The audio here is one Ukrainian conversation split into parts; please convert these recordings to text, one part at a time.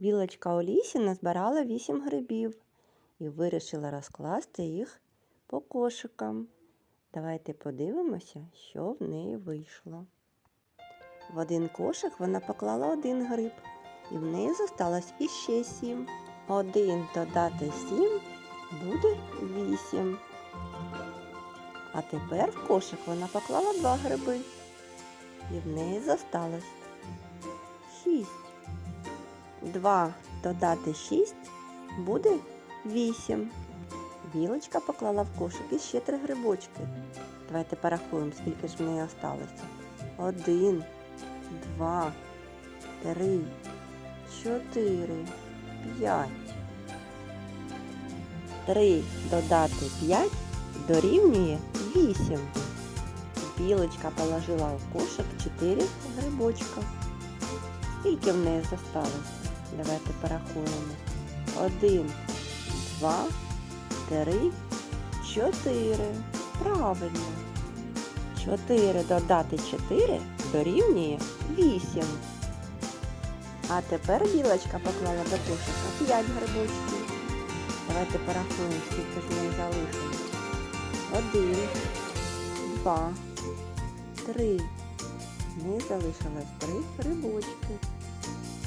Білочка у лісі назбирала вісім грибів і вирішила розкласти їх по кошикам. Давайте подивимося, що в неї вийшло. В один кошик вона поклала один гриб, і в неї зосталось іще сім. Один додати сім буде вісім. А тепер в кошик вона поклала два гриби, і в неї зосталось шість. Два додати шість буде вісім. Білочка поклала в кошик іще три грибочки. Давайте порахуємо, скільки ж в неї осталося. Один, два, три, чотири, п'ять. Три додати п'ять дорівнює вісім. Білочка положила в кошик чотири грибочка. Скільки в неї зосталося? Давайте порахуємо. Один, два, три, чотири. Правильно. Чотири додати чотири дорівнює вісім. А тепер білочка поклала до кошика п'ять грибочків. Давайте порахуємо, скільки в неї залишилось. Один, два, три. В неї залишилось три грибочки.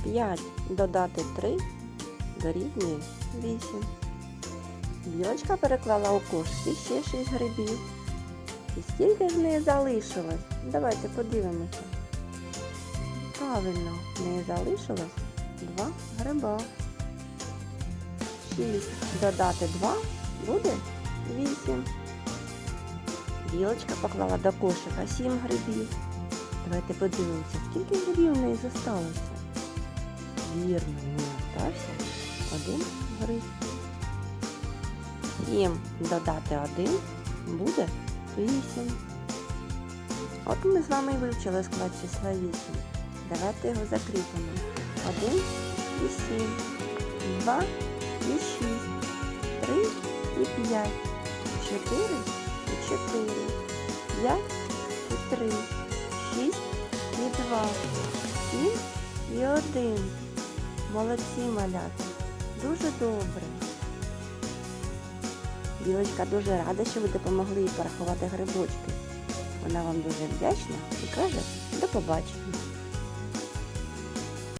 П'ять додати три дорівнює вісім. Білочка переклала у кошки ще шість грибів. І скільки ж неї залишилось? Давайте подивимося. Правильно, в неї залишилось два гриба. Шість додати два буде вісім. Білочка поклала до кошика сім грибів. Давайте подивимося, скільки грибів в неї зосталося. Вірно, в неї один гриб. Сім додати один буде вісім. От ми з вами вивчили склад числа вісім. Давайте його закріпимо. Один і сім, два і шість, три і п'ять, чотири і чотири, п'ять і три, шість і два, сім і один. Молодці малята. Дуже добре. Білочка дуже рада, що ви допомогли їй порахувати грибочки. Вона вам дуже вдячна і каже до побачення.